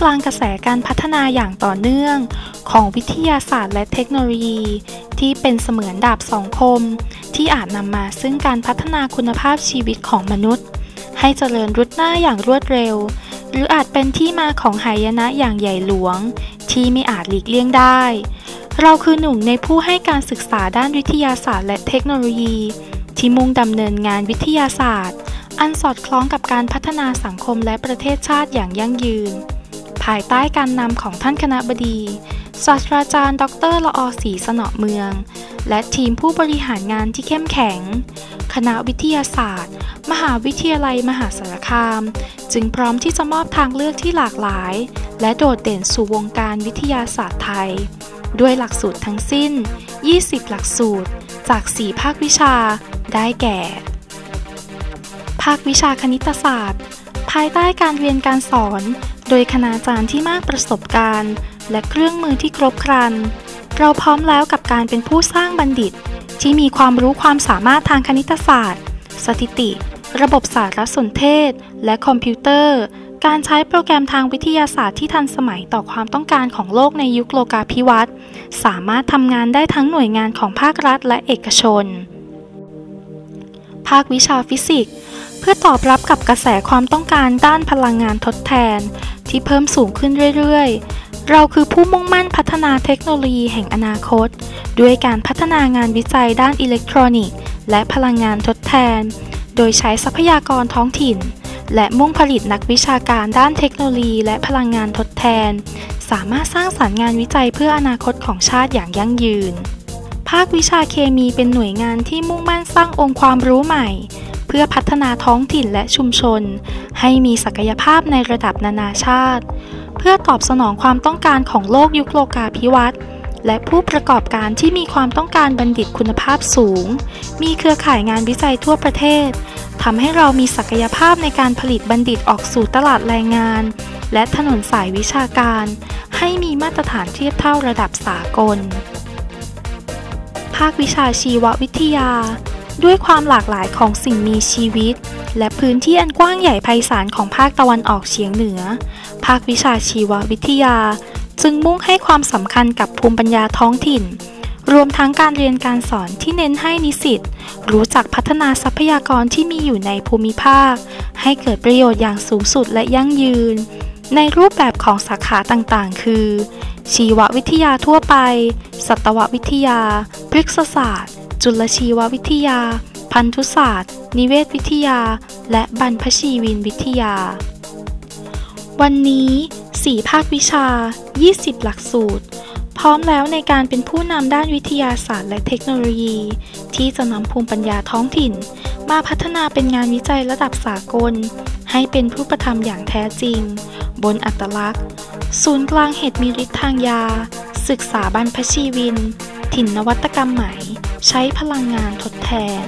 กลางกระแสการพัฒนาอย่างต่อเนื่องของวิทยาศาสตร์และเทคโนโลยี ที่เป็นเสมือนดาบสองคม ที่อาจนำมาซึ่งการพัฒนาคุณภาพชีวิตของมนุษย์ ให้เจริญรุดหน้าอย่างรวดเร็ว หรืออาจเป็นที่มาของหายนะอย่างใหญ่หลวง ที่ไม่อาจหลีกเลี่ยงได้ เราคือหนึ่งในผู้ให้การศึกษาด้านวิทยาศาสตร์และเทคโนโลยี ที่มุ่งดำเนินงานวิทยาศาสตร์อันสอดคล้องกับการพัฒนาสังคมและประเทศชาติอย่างยั่งยืน ภายใต้การนำของท่านคณะบดีศาสตราจารย์ ดรละอศรีสนอเมือง และทีมผู้บริหารงานที่เข้มแข็ง คณะวิทยาศาสตร์ มหาวิทยาลัยมหาสารคาม จึงพร้อมที่จะมอบทางเลือกที่หลากหลาย และโดดเด่นสู่วงการวิทยาศาสตร์ไทย ด้วยหลักสูตรทั้งสิ้น 20 หลักสูตร จาก 4 ภาควิชา ได้แก่ ภาควิชาคณิตศาสตร์ ภายใต้การเรียนการสอน โดยคณาจารย์ที่มากประสบการณ์ และเครื่องมือที่ครบครัน เราพร้อมแล้วกับการเป็นผู้สร้างบัณฑิต ที่มีความรู้ความสามารถทางคณิตศาสตร์ สถิติ ระบบสารสนเทศ และคอมพิวเตอร์ การใช้โปรแกรมทางวิทยาศาสตร์ที่ทันสมัยต่อความต้องการของโลกในยุคโลกาภิวัตน์สามารถทำงานได้ทั้งหน่วยงานของภาครัฐและเอกชน ภาควิชาฟิสิกส์ พื่อตอบรับกับกระแสความต้องการด้านพลังงานทดแทน ที่เพิ่มสูงขึ้นเรื่อยๆ เราคือผู้มุ่งมั่นพัฒนาเทคโนโลยีแห่งอนาคต ด้วยการพัฒนางานวิจัยด้านอิเล็กทรอนิกส์ และพลังงานทดแทน โดยใช้ทรัพยากรท้องถิ่น และมุ่งผลิตนักวิชาการด้านเทคโนโลยีและพลังงานทดแทน สามารถสร้างสารรค์งานวิจัยเพื่ออนาคตของชาติอย่างยั่งยืน ภาควิชาเคมีเป็นหน่วยงานที่มุ่งมั่นสร้างองค์ความรู้ใหม่ พื่อพัฒนาท้องถิ่นและชุมชน ให้มีศักยภาพในระดับนานาชาติ เพื่อตอบสนองความต้องการของโลกยุคโลกาภิวัตน์และผู้ประกอบการที่มีความต้องการบัณฑิตคุณภาพสูง มีเครือข่ายงานวิจัยทั่วประเทศ ทำให้เรามีศักยภาพในการผลิตบัณฑิตออกสู่ตลาดแรงงาน และถนนสายวิชาการ ให้มีมาตรฐานเทียบเท่าระดับสากล ภาควิชาชีววิทยา ด้วยความหลากหลายของสิ่งมีชีวิต และพื้นที่อันกว้างใหญ่ไพศาลของภาคตะวันออกเฉียงเหนือ ภาควิชาชีววิทยา จึงมุ่งให้ความสำคัญกับภูมิปัญญาท้องถิ่น รวมทั้งการเรียนการสอนที่เน้นให้นิสิตรู้จักพัฒนาทรัพยากรที่มีอยู่ในภูมิภาค ให้เกิดประโยชน์อย่างสูงสุดและยั่งยืน ในรูปแบบของสาขาต่างๆ คือ ชีววิทยาทั่วไป สัตววิทยา พฤกษศาสตร์ จุลชีววิทยา พันธุศาสตร์ นิเวศวิทยา และบรรพชีวินวิทยา วันนี้ 4 ภาควิชา 20 หลักสูตร พร้อมแล้วในการเป็นผู้นำด้านวิทยาศาสตร์และเทคโนโลยี ที่จะนำภูมิปัญญาท้องถิ่น มาพัฒนาเป็นงานวิจัยระดับสากล ให้เป็นรูปธรรมอย่างแท้จริง บนอัตลักษณ์ ศูนย์กลางเหตุมีฤทธิ์ทางยา ศึกษาบรรพชีวิน ถิ่นนวัตกรรมใหม่ ใช้พลังงานทดแทน